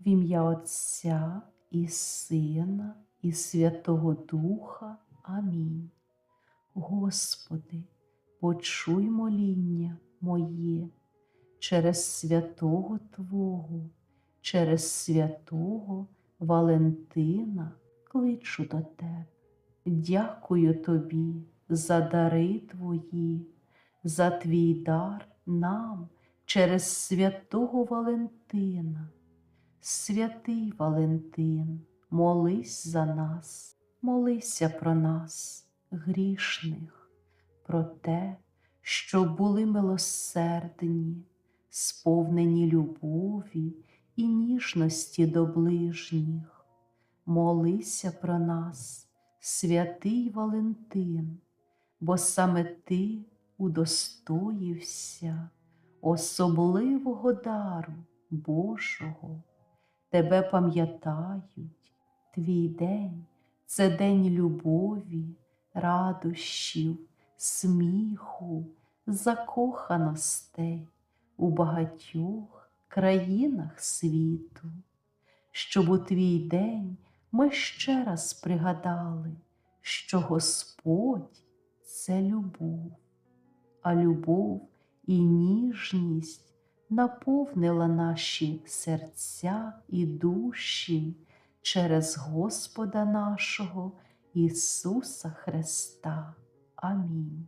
В ім'я Отця і Сина, і Святого Духа. Амінь. Господи, почуй моління моє через святого Твого, через святого Валентина кличу до Тебе. Дякую Тобі за дари Твої, за Твій дар нам через святого Валентина. Святий Валентин, молись за нас, молися про нас, грішних, про те, щоб були милосердні, сповнені любові і ніжності до ближніх. Молися про нас, святий Валентин, бо саме ти удостоївся особливого дару Божого. Тебе пам'ятають, твій день. Це день любові, радощів, сміху, закоханостей у багатьох країнах світу, щоб у твій день ми ще раз пригадали, що Господь це любов, а любов і ніжність наповнила наші серця і душі через Господа нашого Ісуса Христа. Амінь.